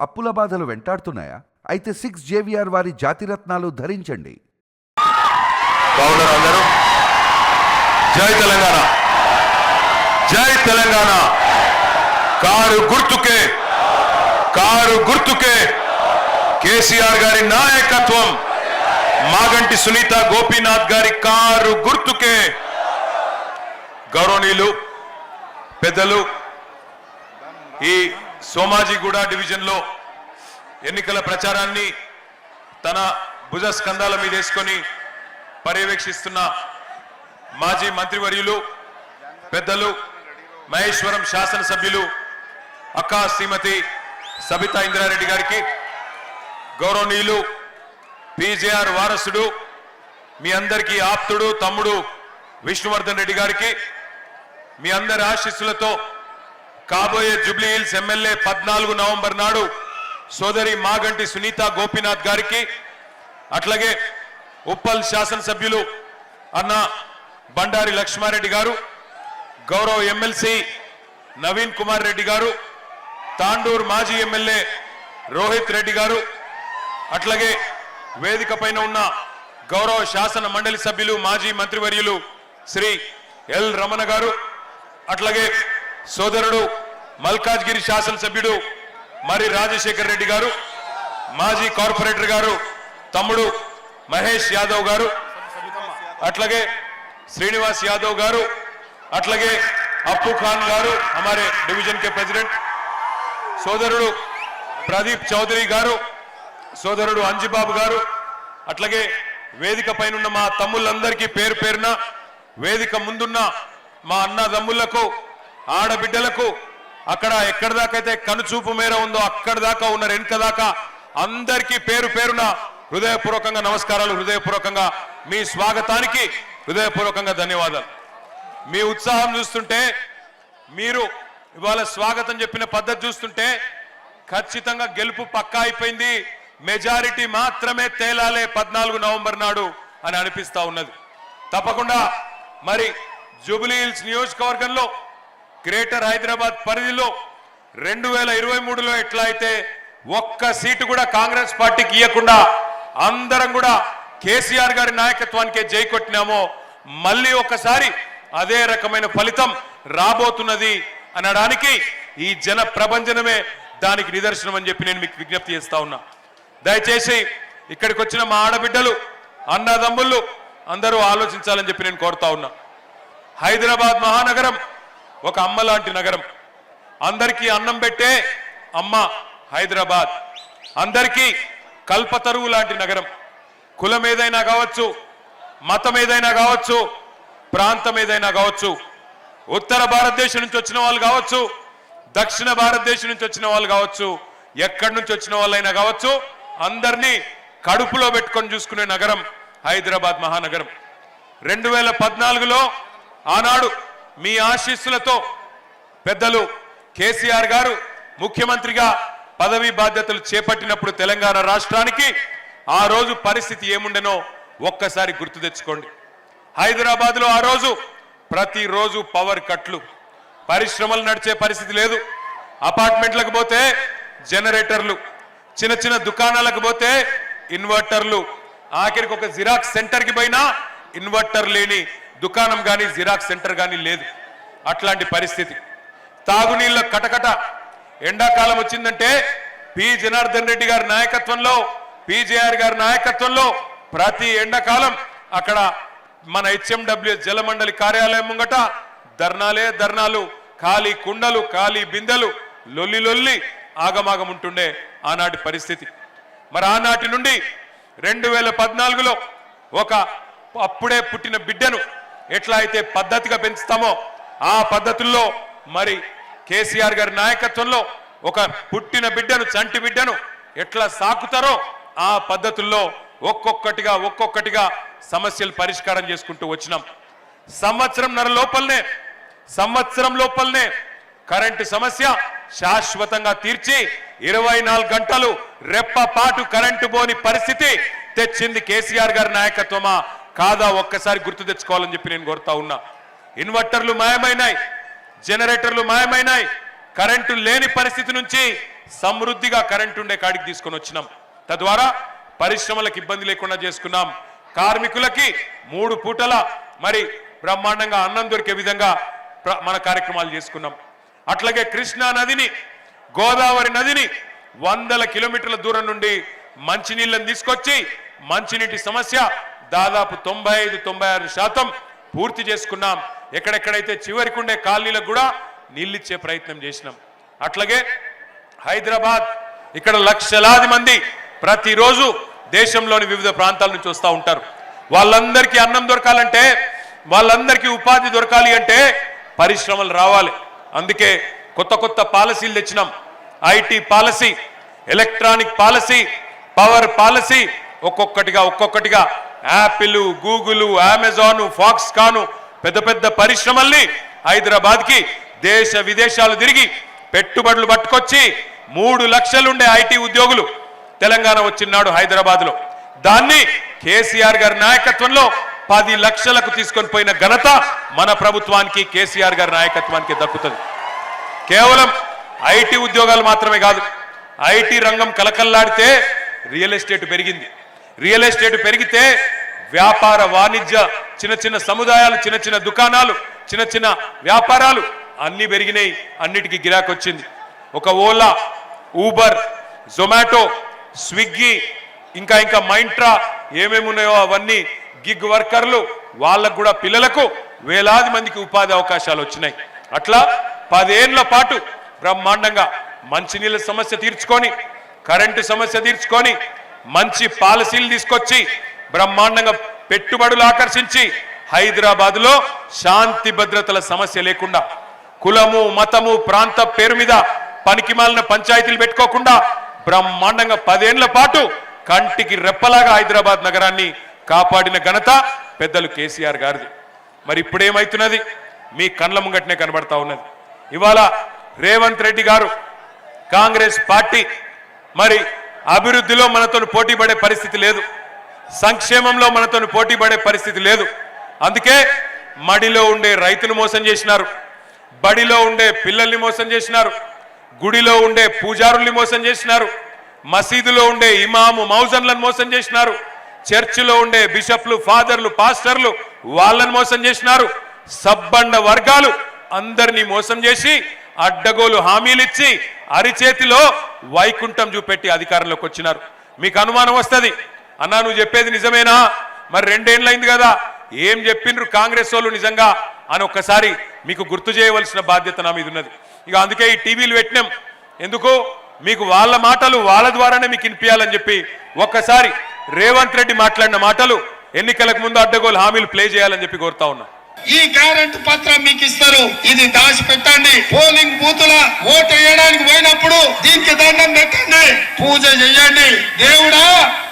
అప్పుల బాధలు వెంటాడుతున్నాయా? అయితే సిక్స్ జేవిఆర్ వారి జాతిరత్నాలు ధరించండి. జై తెలంగాణ! జై తెలంగాణ! కారు గుర్తుకే! కారు గుర్తుకే! కేసీఆర్ గారి నాయకత్వం! మాగంటి సునీత గోపీనాథ్ గారి కారు గుర్తుకే! గౌరవనీయులు పెద్దలు ఈ సోమాజిగూడ డివిజన్లో ఎన్నికల ప్రచారాన్ని తన భుజ స్కంధాల మీద వేసుకొని పర్యవేక్షిస్తున్న మాజీ మంత్రివర్యులు పెద్దలు మహేశ్వరం శాసనసభ్యులు అక్కా శ్రీమతి సబితా ఇంద్రారెడ్డి గారికి గౌరవనీయులు పిజేఆర్ వారసుడు మీ అందరికీ ఆప్తుడు తమ్ముడు విష్ణువర్ధన్ రెడ్డి గారికి మీ అందరి ఆశీస్సులతో కాబోయే జుబ్లీహిల్స్ ఎమ్మెల్యే పద్నాలుగు నవంబర్ నాడు సోదరి మాగంటి సునీత గోపీనాథ్ గారికి అట్లాగే ఉప్పల్ శాసనసభ్యులు అన్న బండారి లక్ష్మారెడ్డి గారు గౌరవ ఎమ్మెల్సీ నవీన్ కుమార్ రెడ్డి గారు తాండూర్ మాజీ ఎమ్మెల్యే రోహిత్ రెడ్డి గారు అట్లాగే వేదిక పైన ఉన్న గౌరవ శాసన మండలి సభ్యులు మాజీ మంత్రివర్యులు శ్రీ ఎల్ రమణ గారు అట్లాగే సోదరుడు మల్కాజ్గిరి శాసనసభ్యుడు మరి రాజశేఖర్ రెడ్డి గారు మాజీ కార్పొరేటర్ గారు తమ్ముడు మహేష్ యాదవ్ గారు అట్లాగే శ్రీనివాస్ యాదవ్ గారు అట్లాగే అప్పు ఖాన్ గారు అమారే డివిజన్ కే ప్రెసిడెంట్ సోదరుడు ప్రదీప్ చౌదరి గారు సోదరుడు అంజిబాబు గారు అట్లాగే వేదిక పైనున్న మా తమ్ముళ్ళందరికీ పేరు పేరున వేదిక ముందున్న మా అన్నదమ్ముళ్ళకు ఆడబిడ్డలకు అక్కడ ఎక్కడి దాకైతే కనుచూపు మేర ఉందో అక్కడి దాకా ఉన్న వెనుక దాకా అందరికీ పేరు పేరున హృదయపూర్వకంగా నమస్కారాలు హృదయపూర్వకంగా మీ స్వాగతానికి హృదయపూర్వకంగా ధన్యవాదాలు. మీ ఉత్సాహం చూస్తుంటే మీరు ఇవాళ స్వాగతం చెప్పిన పద్ధతి చూస్తుంటే ఖచ్చితంగా గెలుపు పక్కా అయిపోయింది. మెజారిటీ మాత్రమే తేలాలే పద్నాలుగు నవంబర్ నాడు అని అనిపిస్తా ఉన్నది. తప్పకుండా మరి జూబిలీ హిల్స్ నియోజకవర్గంలో గ్రేటర్ హైదరాబాద్ పరిధిలో రెండు వేల ఇరవై మూడులో ఎట్లా అయితే ఒక్క సీటు కూడా కాంగ్రెస్ పార్టీకి ఇవ్వకుండా అందరం కూడా కేసీఆర్ గారి నాయకత్వానికే జై కొట్టినామో మళ్ళీ ఒక్కసారి అదే రకమైన ఫలితం రాబోతున్నది అనడానికి ఈ జన ప్రభంజనమే దానికి నిదర్శనం అని చెప్పి నేను మీకు విజ్ఞప్తి చేస్తా ఉన్నా. దయచేసి ఇక్కడికి వచ్చిన మా ఆడబిడ్డలు అన్నదమ్ముళ్ళు అందరూ ఆలోచించాలని చెప్పి నేను కోరుతా ఉన్నా. హైదరాబాద్ మహానగరం ఒక అమ్మ లాంటి నగరం. అందరికీ అన్నం పెట్టే అమ్మ హైదరాబాద్. అందరికీ కల్పతరువు లాంటి నగరం. కులం ఏదైనా కావచ్చు మతం ఏదైనా కావచ్చు ప్రాంతం ఏదైనా కావచ్చు ఉత్తర భారతదేశం నుంచి వచ్చిన వాళ్ళు కావచ్చు దక్షిణ భారతదేశం నుంచి వచ్చిన వాళ్ళు కావచ్చు ఎక్కడి నుంచి వచ్చిన వాళ్ళైనా కావచ్చు అందరినీ కడుపులో పెట్టుకొని చూసుకునే నగరం హైదరాబాద్ మహానగరం. రెండు వేల పద్నాలుగులో ఆనాడు మీ ఆశీస్సులతో పెద్దలు కేసీఆర్ గారు ముఖ్యమంత్రిగా పదవి బాధ్యతలు చేపట్టినప్పుడు తెలంగాణ రాష్ట్రానికి ఆ రోజు పరిస్థితి ఏముండెనో ఒక్కసారి గుర్తు తెచ్చుకోండి. హైదరాబాద్లో ఆ రోజు ప్రతిరోజు పవర్ కట్లు. పరిశ్రమలు నడిచే పరిస్థితి లేదు. అపార్ట్మెంట్లకు పోతే జనరేటర్లు. చిన్న చిన్న దుకాణాలకు పోతే ఇన్వర్టర్లు. ఆఖరికి ఒక జిరాక్స్ సెంటర్కి పోయినా ఇన్వర్టర్ లేని దుకాణం కానీ జిరాక్స్ సెంటర్ కానీ లేదు. అట్లాంటి పరిస్థితి. తాగునీళ్ళ కటకట. ఎండాకాలం వచ్చిందంటే పి. జనార్దన్ రెడ్డి గారి నాయకత్వంలో పిజేఆర్ గారి నాయకత్వంలో ప్రతి ఎండాకాలం అక్కడ మన హెచ్ఎండబ్ల్యూఎస్ జలమండలి కార్యాలయం ముంగట ధర్నాలే ధర్నాలు. ఖాళీ కుండలు ఖాళీ బిందెలు లొల్లి లొల్లి ఆగమాగం ఉంటుండే ఆనాటి పరిస్థితి. మరి ఆనాటి నుండి రెండు వేల పద్నాలుగులో ఒక అప్పుడే పుట్టిన బిడ్డను ఎట్లా అయితే పద్ధతిగా పెంచుతామో ఆ పద్ధతుల్లో మరి కేసీఆర్ గారి నాయకత్వంలో ఒక పుట్టిన బిడ్డను చంటి బిడ్డను ఎట్లా సాకుతారో ఆ పద్ధతుల్లో ఒక్కొక్కటిగా ఒక్కొక్కటిగా సమస్యలు పరిష్కారం చేసుకుంటూ వచ్చినాం. సంవత్సరం నర లోపలనే సంవత్సరం లోపలనే కరెంటు సమస్య శాశ్వతంగా తీర్చి ఇరవై నాలుగు గంటలు రెప్పపాటు కరెంటు పోని పరిస్థితి తెచ్చింది కేసీఆర్ గారి నాయకత్వమా? కాదా ఒక్కసారి గుర్తు తెచ్చుకోవాలని చెప్పి నేను కోరుతా ఉన్నా. ఇన్వర్టర్లు మాయమైనాయి జనరేటర్లు మాయమైనాయి కరెంటు లేని పరిస్థితి నుంచి సమృద్ధిగా కరెంటు ఉండే కాడికి తీసుకొని వచ్చినాం. తద్వారా పరిశ్రమలకు ఇబ్బంది లేకుండా చేసుకున్నాం. కార్మికులకి మూడు పూటల మరి బ్రహ్మాండంగా అన్నం దొరికే విధంగా మన కార్యక్రమాలు చేసుకున్నాం. అట్లాగే కృష్ణా నదిని గోదావరి నదిని వందల కిలోమీటర్ల దూరం నుండి మంచినీళ్ళని తీసుకొచ్చి మంచినీటి సమస్య దాదాపు తొంభై ఐదు తొంభై ఆరు శాతం పూర్తి చేసుకున్నాం. ఎక్కడెక్కడైతే చివరికి ఉండే కాలనీలకు కూడా నీళ్ళిచ్చే ప్రయత్నం చేసినాం. అట్లాగే హైదరాబాద్ ఇక్కడ లక్షలాది మంది ప్రతిరోజు దేశంలోని వివిధ ప్రాంతాల నుంచి వస్తూ ఉంటారు. వాళ్ళందరికీ అన్నం దొరకాలంటే వాళ్ళందరికీ ఉపాధి దొరకాలి అంటే పరిశ్రమలు రావాలి. అందుకే కొత్త కొత్త పాలసీలు తెచ్చినాం. IT policy electronic policy power policy ఒక్కొక్కటిగా ఒక్కొక్కటిగా యాపిల్ గూగుల్ అమెజాన్ ఫాక్స్కాన్ పెద్ద పెద్ద పరిశ్రమల్ని హైదరాబాద్కి దేశ విదేశాలు తిరిగి పెట్టుబడులు పట్టుకొచ్చి మూడు లక్షలుండే ఐటీ ఉద్యోగులు తెలంగాణ వచ్చినాడు హైదరాబాద్లో దాన్ని కేసీఆర్ గారి నాయకత్వంలో పది లక్షలకు తీసుకొని పోయిన ఘనత మన ప్రభుత్వానికి కేసీఆర్ గారి నాయకత్వానికి దక్కుతుంది. కేవలం ఐటీ ఉద్యోగాలు మాత్రమే కాదు ఐటీ రంగం కలకల్లాడితే రియల్ ఎస్టేట్ పెరిగింది. రియల్ ఎస్టేట్ పెరిగితే వ్యాపార వాణిజ్య చిన్న చిన్న సముదాయాలు చిన్న చిన్న దుకాణాలు చిన్న చిన్న వ్యాపారాలు అన్ని పెరిగినాయి అన్నిటికీ గిరాకీ వచ్చింది ఒక ఓలా ఊబర్ జొమాటో స్విగ్గీ ఇంకా ఇంకా మైంట్రా ఏమేమి ఉన్నాయో అవన్నీ గిగ్ వర్కర్లు వాళ్ళకు కూడా పిల్లలకు వేలాది మందికి ఉపాధి అవకాశాలు వచ్చినాయి. అట్లా పదేళ్ళ పాటు బ్రహ్మాండంగా మంచినీళ్ళ సమస్య తీర్చుకొని కరెంటు సమస్య తీర్చుకొని మంచి పాలసీలు తీసుకొచ్చి బ్రహ్మాండంగా పెట్టుబడులు ఆకర్షించి హైదరాబాద్లో శాంతి భద్రతల సమస్య లేకుండా కులము మతము ప్రాంత పేరు మీద పనికిమాలిన పంచాయతీలు పెట్టుకోకుండా బ్రహ్మాండంగా పదేళ్ళ పాటు కంటికి రెప్పలాగా హైదరాబాద్ నగరాన్ని కాపాడిన ఘనత పెద్దలు కేసీఆర్ గారిది. మరి ఇప్పుడేమైతున్నది? మీ కండ్ల ముంగట్నే కనబడతా ఉన్నది. ఇవాళ రేవంత్ రెడ్డి గారు కాంగ్రెస్ పార్టీ మరి అభివృద్ధిలో మనతో పోటీ పడే పరిస్థితి లేదు. సంక్షేమంలో మనతో పోటీ పడే పరిస్థితి లేదు. అందుకే మడిలో ఉండే రైతులు మోసం చేసినారు. బడిలో ఉండే పిల్లల్ని మోసం చేసినారు. గుడిలో ఉండే పూజారుల్ని మోసం చేసినారు. మసీదులో ఉండే ఇమాము మౌజన్లను మోసం చేసినారు. చర్చిలో ఉండే బిషప్లు ఫాదర్లు పాస్టర్లు వాళ్ళని మోసం చేసినారు. సబ్బండ వర్గాలు అందరినీ మోసం చేసి అడ్డగోలు హామీలిచ్చి అరిచేతిలో వైకుంఠం చూపెట్టి అధికారంలోకి వచ్చినారు. మీకు అనుమానం వస్తుంది. అన్నా నువ్వు చెప్పేది నిజమేనా? మరి రెండేళ్ళైంది కదా. ఏం చెప్పిండ్రు కాంగ్రెస్ వాళ్ళు నిజంగా? అని ఒక్కసారి మీకు గుర్తు చేయవలసిన బాధ్యత నా మీద ఉన్నది. ఇక అందుకే ఈ టీవీలు పెట్టినాం. ఎందుకు? మీకు వాళ్ళ మాటలు వాళ్ళ ద్వారానే మీకు వినిపించాలని చెప్పి ఒక్కసారి రేవంత్ రెడ్డి మాట్లాడిన మాటలు ఎన్నికలకు ముందు అడ్డగోలు హామీలు ప్లే చేయాలని చెప్పి కోరుతా ఉన్నా. ఈ గ్యారెంటీ పత్రం మీకు ఇస్తారు. ఇది దాచి పెట్టండి పోలింగ్ బూతుల ఓటు వేయడానికి పోయినప్పుడు దీనికి దండం పెట్టండి. పూజ చెయ్యండి దేవుడా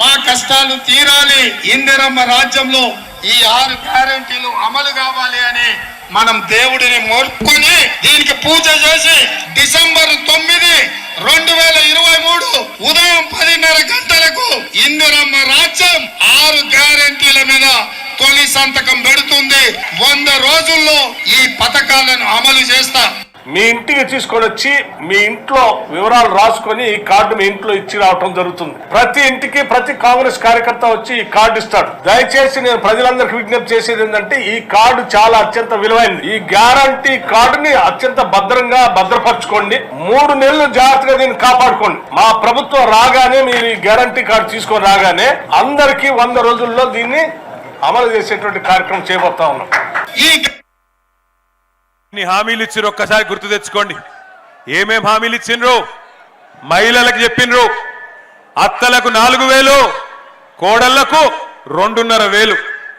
మా కష్టాలు తీరాలి. ఇందిరమ్మ రాజ్యంలో ఈ ఆరు గ్యారెంటీలు అమలు కావాలి అని మనం దేవుడిని మోర్చుకొని దీనికి పూజ చేసి డిసెంబర్ తొమ్మిది రెండు వేల ఇరవై మూడు ఉదయం పదిన్నర గంటలకు ఇందిరమ్మ రాజ్యం ఆరు గ్యారెంటీల మీద తొలి సంతకం పెడుతుంది. వంద రోజుల్లో ఈ పథకాలను అమలు చేస్తా. మీ ఇంటికి తీసుకొని వచ్చి మీ ఇంట్లో వివరాలు రాసుకొని ఈ కార్డు మీ ఇంట్లో ఇచ్చి రావటం జరుగుతుంది. ప్రతి ఇంటికి ప్రతి కాంగ్రెస్ కార్యకర్త వచ్చి ఈ కార్డు ఇస్తాడు. దయచేసి నేను ప్రజలందరికీ విజ్ఞప్తి చేసేది ఏంటంటే ఈ కార్డు చాలా అత్యంత విలువైనది. ఈ గ్యారంటీ కార్డుని అత్యంత భద్రంగా భద్రపరచుకోండి. మూడు నెలలు జాగ్రత్తగా దీన్ని కాపాడుకోండి. మా ప్రభుత్వం రాగానే మీరు ఈ గ్యారంటీ కార్డు తీసుకొని రాగానే అందరికీ వంద రోజుల్లో దీన్ని అమలు చేసేటువంటి కార్యక్రమం చేయబోతా ఉన్నాం. ఈ నీ హామీలు ఇచ్చిర్రు ఒక్కసారి గుర్తు తెచ్చుకోండి. ఏమేం హామీలు ఇచ్చిండ్రు మహిళలకు చెప్పిండ్రు అత్తలకు నాలుగు వేలు కోడళ్ళకు రెండున్నర వేలు.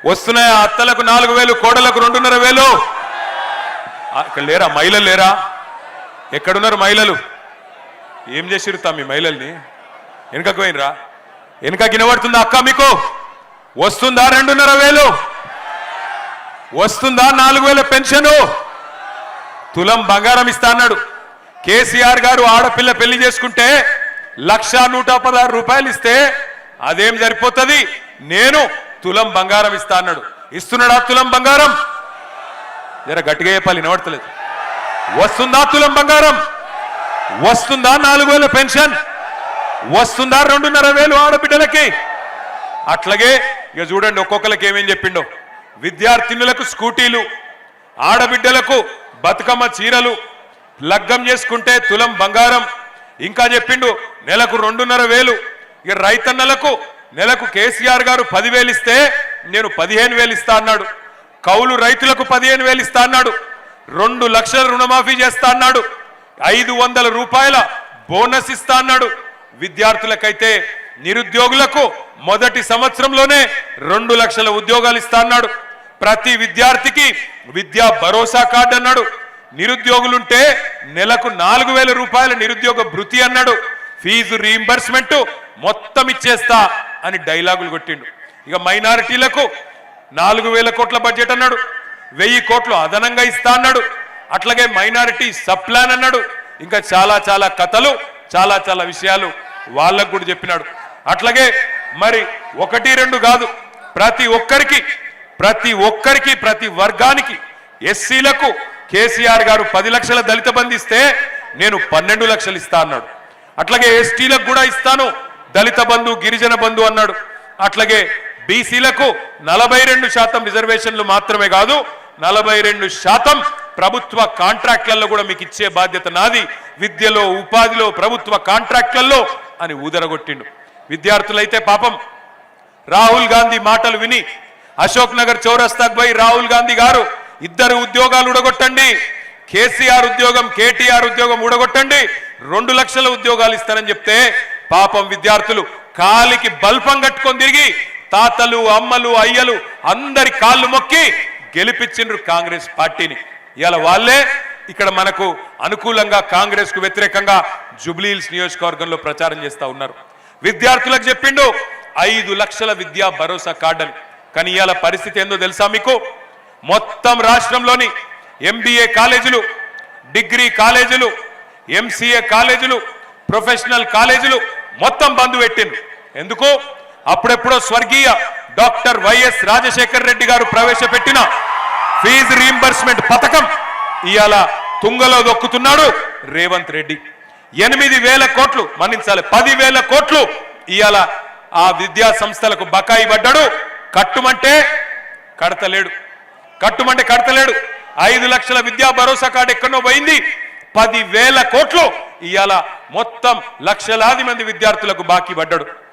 వస్తున్నాయా? అత్తలకు నాలుగు వేలు కోడళ్ళకు రెండున్నర వేలు. ఇక్కడ లేరా? మహిళలు లేరా? ఎక్కడున్నారు మహిళలు? ఏం చేసిరు తమ్మి మహిళల్ని? వెనుకకు పోయినరా? వెనుక గినబడుతుందా అక్క మీకు? వస్తుందా రెండున్నర వేలు? వస్తుందా నాలుగు వేల పెన్షను? తులం బంగారం ఇస్తా అన్నాడు. కేసీఆర్ గారు ఆడపిల్ల పెళ్ళి చేసుకుంటే లక్ష నూట పదహారు రూపాయలు ఇస్తే అదేం సరిపోతుంది? నేను తులం బంగారం ఇస్తా అన్నాడు. ఇస్తున్నాడా తులం బంగారం? జర గట్టిగా చెప్పాలి వినబడతలేదు. వస్తుందా తులం బంగారం? వస్తుందా నాలుగు వేల పెన్షన్? వస్తుందా రెండున్నర వేలు ఆడబిడ్డలకి? అట్లాగే ఇక చూడండి ఒక్కొక్కరికి ఏమేం చెప్పిండో. విద్యార్థినులకు స్కూటీలు ఆడబిడ్డలకు బతుకమ్మ చీరలు లగ్గం చేసుకుంటే తులం బంగారం ఇంకా చెప్పిండు నెలకు రెండున్నర వేలు. ఇక రైతన్నలకు నెలకు కేసీఆర్ గారు పదివేలు ఇస్తే నేను పదిహేను వేలు ఇస్తా అన్నాడు. కౌలు రైతులకు పదిహేను వేలు ఇస్తా అన్నాడు. రెండు లక్షల రుణమాఫీ చేస్తా అన్నాడు. ఐదు వందల రూపాయల బోనస్ ఇస్తా అన్నాడు. విద్యార్థులకైతే నిరుద్యోగులకు మొదటి సంవత్సరంలోనే రెండు లక్షల ఉద్యోగాలు ఇస్తా అన్నాడు. ప్రతి విద్యార్థికి విద్యా భరోసా కార్డు అన్నాడు. నిరుద్యోగులుంటే నెలకు నాలుగు వేల రూపాయల నిరుద్యోగ భృతి అన్నాడు. ఫీజు రీంబర్స్మెంట్ మొత్తం ఇచ్చేస్తా అని డైలాగులు కొట్టిండు. ఇక మైనారిటీలకు నాలుగు వేల కోట్ల బడ్జెట్ అన్నాడు. వెయ్యి కోట్లు అదనంగా ఇస్తా అన్నాడు. అట్లాగే మైనారిటీ సప్లాన్ అన్నాడు. ఇంకా చాలా చాలా కథలు చాలా చాలా విషయాలు వాళ్ళకు కూడా చెప్పినాడు. అట్లాగే మరి ఒకటి రెండు కాదు. ప్రతి ఒక్కరికి ప్రతి ఒక్కరికి ప్రతి వర్గానికి ఎస్సీలకు కేసీఆర్ గారు పది లక్షల దళిత బంధిస్తే ఇస్తే నేను పన్నెండు లక్షలు ఇస్తా అన్నాడు. అట్లాగే ఎస్టీలకు కూడా ఇస్తాను. దళిత బంధు గిరిజన బంధు అన్నాడు. అట్లాగే బీసీలకు నలభై రెండు శాతం రిజర్వేషన్లు మాత్రమే కాదు నలభై రెండు శాతం ప్రభుత్వ కాంట్రాక్ట్లలో కూడా మీకు ఇచ్చే బాధ్యత నాది. విద్యలో ఉపాధిలో ప్రభుత్వ కాంట్రాక్ట్లలో అని ఊదరగొట్టిండు. విద్యార్థులైతే పాపం. రాహుల్ గాంధీ మాటలు విని అశోక్ నగర్ చౌరస్తాకు పోయి రాహుల్ గాంధీ గారు ఇద్దరు ఉద్యోగాలు ఉడగొట్టండి కేసీఆర్ ఉద్యోగం కేటీఆర్ ఉద్యోగం ఊడగొట్టండి. రెండు లక్షల ఉద్యోగాలు ఇస్తారని చెప్తే పాపం విద్యార్థులు కాలికి బల్పం కట్టుకొని తిరిగి తాతలు అమ్మలు అయ్యలు అందరి కాళ్ళు మొక్కి గెలిపించిండ్రు కాంగ్రెస్ పార్టీని. ఇవాళ వాళ్ళే ఇక్కడ మనకు అనుకూలంగా కాంగ్రెస్కు వ్యతిరేకంగా జుబ్లీహిల్స్ నియోజకవర్గంలో ప్రచారం చేస్తా ఉన్నారు. విద్యార్థులకు చెప్పిండు ఐదు లక్షల విద్యా భరోసా కార్డు అని కానీ ఇవాళ పరిస్థితి ఏందో తెలుసా మీకు? మొత్తం రాష్ట్రంలోని ఎంబీఏ కాలేజీలు డిగ్రీ కాలేజీలు ఎంసీఏ కాలేజీలు ప్రొఫెషనల్ కాలేజీలు మొత్తం బంద్ పెట్టిండ్రు. ఎందుకు? అప్పుడెప్పుడో స్వర్గీయ డాక్టర్ వైఎస్ రాజశేఖర్ రెడ్డి గారు ప్రవేశపెట్టిన ఫీజు రీంబర్స్మెంట్ పథకం ఇవాళ తుంగలో దొక్కుతున్నాడు రేవంత్ రెడ్డి. ఎనిమిది వేల కోట్లు మన్నించాలి. పది వేల కోట్లు ఇవాళ ఆ విద్యా సంస్థలకు బకాయి పడ్డాడు. కట్టుమంటే కడతలేడు. కట్టుమంటే కడతలేడు. ఐదు లక్షల విద్యా భరోసా కార్డు ఎక్కడో పోయింది. పది వేల కోట్లు ఇవాళ మొత్తం లక్షలాది మంది విద్యార్థులకు బాకీ పడ్డాడు.